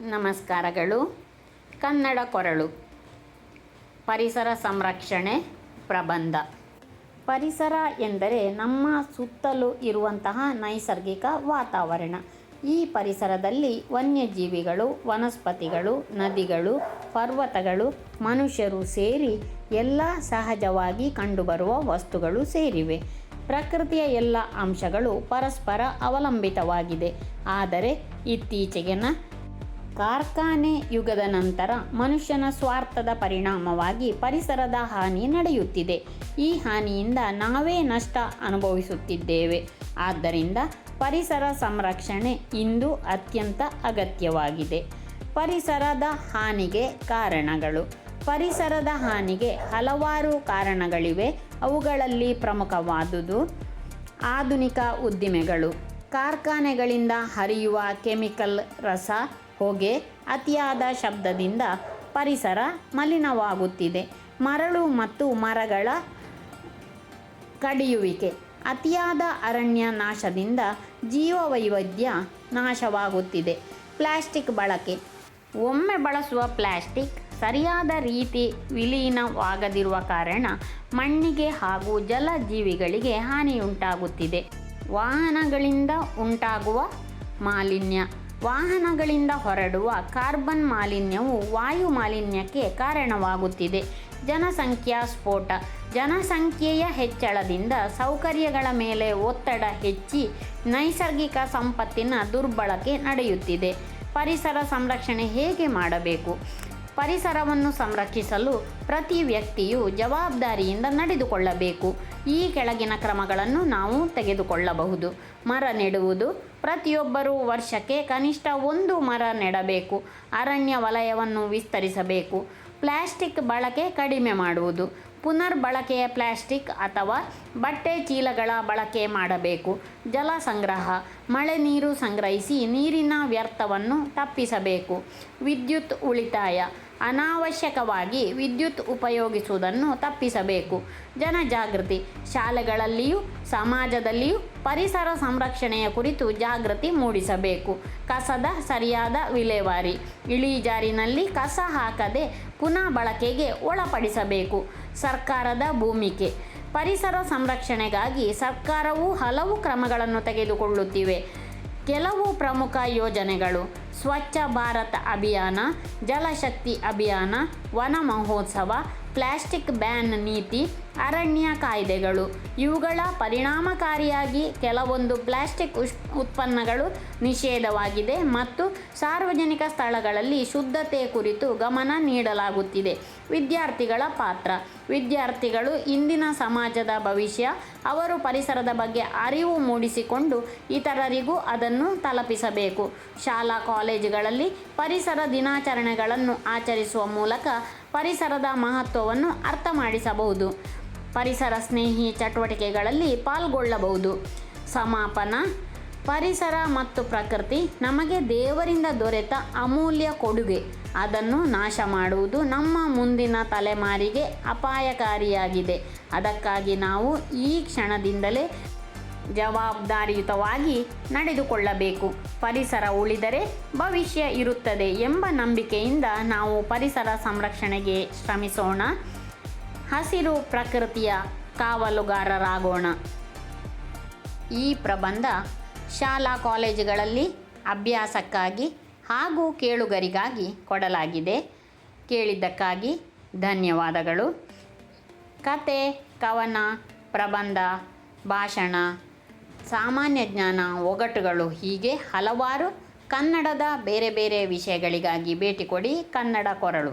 ನಮಸ್ಕಾರಗಳು. ಕನ್ನಡ ಕೊರಳು. ಪರಿಸರ ಸಂರಕ್ಷಣೆ ಪ್ರಬಂಧ. ಪರಿಸರ ಎಂದರೆ ನಮ್ಮ ಸುತ್ತಲೂ ಇರುವಂತಹ ನೈಸರ್ಗಿಕ ವಾತಾವರಣ. ಈ ಪರಿಸರದಲ್ಲಿ ವನ್ಯಜೀವಿಗಳು, ವನಸ್ಪತಿಗಳು, ನದಿಗಳು, ಪರ್ವತಗಳು, ಮನುಷ್ಯರು ಸೇರಿ ಎಲ್ಲ ಸಹಜವಾಗಿ ಕಂಡುಬರುವ ವಸ್ತುಗಳು ಸೇರಿವೆ. ಪ್ರಕೃತಿಯ ಎಲ್ಲ ಅಂಶಗಳು ಪರಸ್ಪರ ಅವಲಂಬಿತವಾಗಿದೆ. ಆದರೆ ಇತ್ತೀಚೆಗಿನ ಕಾರ್ಖಾನೆ ಯುಗದ ನಂತರ ಮನುಷ್ಯನ ಸ್ವಾರ್ಥದ ಪರಿಣಾಮವಾಗಿ ಪರಿಸರದ ಹಾನಿ ನಡೆಯುತ್ತಿದೆ. ಈ ಹಾನಿಯಿಂದ ನಾವೇ ನಷ್ಟ ಅನುಭವಿಸುತ್ತಿದ್ದೇವೆ. ಆದ್ದರಿಂದ ಪರಿಸರ ಸಂರಕ್ಷಣೆ ಇಂದು ಅತ್ಯಂತ ಅಗತ್ಯವಾಗಿದೆ. ಪರಿಸರದ ಹಾನಿಗೆ ಕಾರಣಗಳು. ಪರಿಸರದ ಹಾನಿಗೆ ಹಲವಾರು ಕಾರಣಗಳಿವೆ. ಅವುಗಳಲ್ಲಿ ಪ್ರಮುಖವಾದುದು ಆಧುನಿಕ ಉದ್ದಿಮೆಗಳು. ಕಾರ್ಖಾನೆಗಳಿಂದ ಹರಿಯುವ ಕೆಮಿಕಲ್ ರಸ ಹೊಗೆ ಅತಿಯಾದ ಶಬ್ದದಿಂದ ಪರಿಸರ ಮಲಿನವಾಗುತ್ತಿದೆ. ಮರಳು ಮತ್ತು ಮರಗಳ ಕಡಿಯುವಿಕೆ ಅತಿಯಾದ ಅರಣ್ಯ ನಾಶದಿಂದ ಜೀವವೈವಿಧ್ಯ ನಾಶವಾಗುತ್ತಿದೆ. ಪ್ಲಾಸ್ಟಿಕ್ ಬಳಕೆ ಒಮ್ಮೆ ಬಳಸುವ ಪ್ಲಾಸ್ಟಿಕ್ ಸರಿಯಾದ ರೀತಿ ವಿಲೀನವಾಗದಿರುವ ಕಾರಣ ಮಣ್ಣಿಗೆ ಹಾಗೂ ಜಲಜೀವಿಗಳಿಗೆ ಹಾನಿಯುಂಟಾಗುತ್ತಿದೆ. ವಾಹನಗಳಿಂದ ಉಂಟಾಗುವ ಮಾಲಿನ್ಯ ವಾಹನಗಳಿಂದ ಹೊರಡುವ ಕಾರ್ಬನ್ ಮಾಲಿನ್ಯವು ವಾಯು ಮಾಲಿನ್ಯಕ್ಕೆ ಕಾರಣವಾಗುತ್ತಿದೆ. ಜನಸಂಖ್ಯಾ ಸ್ಫೋಟ. ಜನಸಂಖ್ಯೆಯ ಹೆಚ್ಚಳದಿಂದ ಸೌಕರ್ಯಗಳ ಮೇಲೆ ಒತ್ತಡ ಹೆಚ್ಚಿ ನೈಸರ್ಗಿಕ ಸಂಪತ್ತಿನ ದುರ್ಬಳಕೆ ನಡೆಯುತ್ತಿದೆ. ಪರಿಸರ ಸಂರಕ್ಷಣೆ ಹೇಗೆ ಮಾಡಬೇಕು? ಪರಿಸರವನ್ನು ಸಂರಕ್ಷಿಸಲು ಪ್ರತಿ ವ್ಯಕ್ತಿಯು ಜವಾಬ್ದಾರಿಯಿಂದ ನಡೆದುಕೊಳ್ಳಬೇಕು. ಈ ಕೆಳಗಿನ ಕ್ರಮಗಳನ್ನು ನಾವು ತೆಗೆದುಕೊಳ್ಳಬಹುದು. ಮರ ನೆಡುವುದು, ಪ್ರತಿಯೊಬ್ಬರೂ ವರ್ಷಕ್ಕೆ ಕನಿಷ್ಠ ಒಂದು ಮರ ನೆಡಬೇಕು. ಅರಣ್ಯ ವಲಯವನ್ನು ವಿಸ್ತರಿಸಬೇಕು. ಪ್ಲಾಸ್ಟಿಕ್ ಬಳಕೆ ಕಡಿಮೆ ಮಾಡುವುದು. ಪುನರ್ಬಳಕೆಯ ಪ್ಲಾಸ್ಟಿಕ್ ಅಥವಾ ಬಟ್ಟೆ ಚೀಲಗಳ ಬಳಕೆ ಮಾಡಬೇಕು. ಜಲ ಸಂಗ್ರಹ, ಮಳೆ ನೀರು ಸಂಗ್ರಹಿಸಿ ನೀರಿನ ವ್ಯರ್ಥವನ್ನು ತಪ್ಪಿಸಬೇಕು. ವಿದ್ಯುತ್ ಉಳಿತಾಯ ಅನಾವಶ್ಯಕವಾಗಿ ವಿದ್ಯುತ್ ಉಪಯೋಗಿಸುವುದನ್ನು ತಪ್ಪಿಸಬೇಕು. ಜನಜಾಗೃತಿ ಶಾಲೆಗಳಲ್ಲಿಯೂ ಸಮಾಜದಲ್ಲಿಯೂ ಪರಿಸರ ಸಂರಕ್ಷಣೆಯ ಕುರಿತು ಜಾಗೃತಿ ಮೂಡಿಸಬೇಕು. ಕಸದ ಸರಿಯಾದ ವಿಲೇವಾರಿ. ಇಳಿಜಾರಿನಲ್ಲಿ ಕಸ ಹಾಕದೆ ಪುನಃ ಬಳಕೆಗೆ ಒಳಪಡಿಸಬೇಕು. ಸರ್ಕಾರದ ಭೂಮಿಕೆ. ಪರಿಸರ ಸಂರಕ್ಷಣೆಗಾಗಿ ಸರ್ಕಾರವು ಹಲವು ಕ್ರಮಗಳನ್ನು ತೆಗೆದುಕೊಳ್ಳುತ್ತಿವೆ. ಕೆಲವು ಪ್ರಮುಖ ಯೋಜನೆಗಳು ಸ್ವಚ್ಛ ಭಾರತ ಅಭಿಯಾನ ಜಲಶಕ್ತಿ ಅಭಿಯಾನ ವನ ಮಹೋತ್ಸವ ಪ್ಲಾಸ್ಟಿಕ್ ಬ್ಯಾನ್ ನೀತಿ ಅರಣ್ಯ ಕಾಯ್ದೆಗಳು. ಇವುಗಳ ಪರಿಣಾಮಕಾರಿಯಾಗಿ ಕೆಲವೊಂದು ಪ್ಲಾಸ್ಟಿಕ್ ಉತ್ಪನ್ನಗಳು ನಿಷೇಧವಾಗಿದೆ ಮತ್ತು ಸಾರ್ವಜನಿಕ ಸ್ಥಳಗಳಲ್ಲಿ ಶುದ್ಧತೆ ಕುರಿತು ಗಮನ ನೀಡಲಾಗುತ್ತಿದೆ. ವಿದ್ಯಾರ್ಥಿಗಳ ಪಾತ್ರ. ವಿದ್ಯಾರ್ಥಿಗಳು ಇಂದಿನ ಸಮಾಜದ ಭವಿಷ್ಯ, ಅವರು ಪರಿಸರದ ಬಗ್ಗೆ ಅರಿವು ಮೂಡಿಸಿಕೊಂಡು ಇತರರಿಗೂ ಅದನ್ನು ತಲುಪಿಸಬೇಕು. ಶಾಲಾ ಕಾಲೇಜುಗಳಲ್ಲಿ ಪರಿಸರ ದಿನಾಚರಣೆಗಳನ್ನು ಆಚರಿಸುವ ಮೂಲಕ ಪರಿಸರದ ಮಹತ್ವವನ್ನು ಅರ್ಥ ಮಾಡಿಸಬಹುದು ಪರಿಸರ ಸ್ನೇಹಿ ಚಟುವಟಿಕೆಗಳಲ್ಲಿ ಪಾಲ್ಗೊಳ್ಳಬಹುದು. ಸಮಾಪನ, ಪರಿಸರ ಮತ್ತು ಪ್ರಕೃತಿ ನಮಗೆ ದೇವರಿಂದ ದೊರೆತ ಅಮೂಲ್ಯ ಕೊಡುಗೆ. ಅದನ್ನು ನಾಶ ಮಾಡುವುದು ನಮ್ಮ ಮುಂದಿನ ತಲೆಮಾರಿಗೆ ಅಪಾಯಕಾರಿಯಾಗಿದೆ. ಅದಕ್ಕಾಗಿ ನಾವು ಈ ಕ್ಷಣದಿಂದಲೇ ಜವಾಬ್ದಾರಿಯುತವಾಗಿ ನಡೆದುಕೊಳ್ಳಬೇಕು. ಪರಿಸರ ಉಳಿದರೆ ಭವಿಷ್ಯ ಇರುತ್ತದೆ ಎಂಬ ನಂಬಿಕೆಯಿಂದ ನಾವು ಪರಿಸರ ಸಂರಕ್ಷಣೆಗೆ ಶ್ರಮಿಸೋಣ. ಹಸಿರು ಪ್ರಕೃತಿಯ ಕಾವಲುಗಾರರಾಗೋಣ. ಈ ಪ್ರಬಂಧ ಶಾಲಾ ಕಾಲೇಜುಗಳಲ್ಲಿ ಅಭ್ಯಾಸಕ್ಕಾಗಿ ಹಾಗೂ ಕೇಳುಗರಿಗಾಗಿ ಕೊಡಲಾಗಿದೆ. ಕೇಳಿದ್ದಕ್ಕಾಗಿ ಧನ್ಯವಾದಗಳು. ಕತೆ, ಕವನ, ಪ್ರಬಂಧ, ಭಾಷಣ ಸಾಮಾನ್ಯ ಜ್ಞಾನ ಒಗಟುಗಳು ಹೀಗೆ ಹಲವಾರು ಕನ್ನಡದ ಬೇರೆ ಬೇರೆ ವಿಷಯಗಳಿಗಾಗಿ ಭೇಟಿ ಕೊಡಿ ಕನ್ನಡ ಕೊರಳು.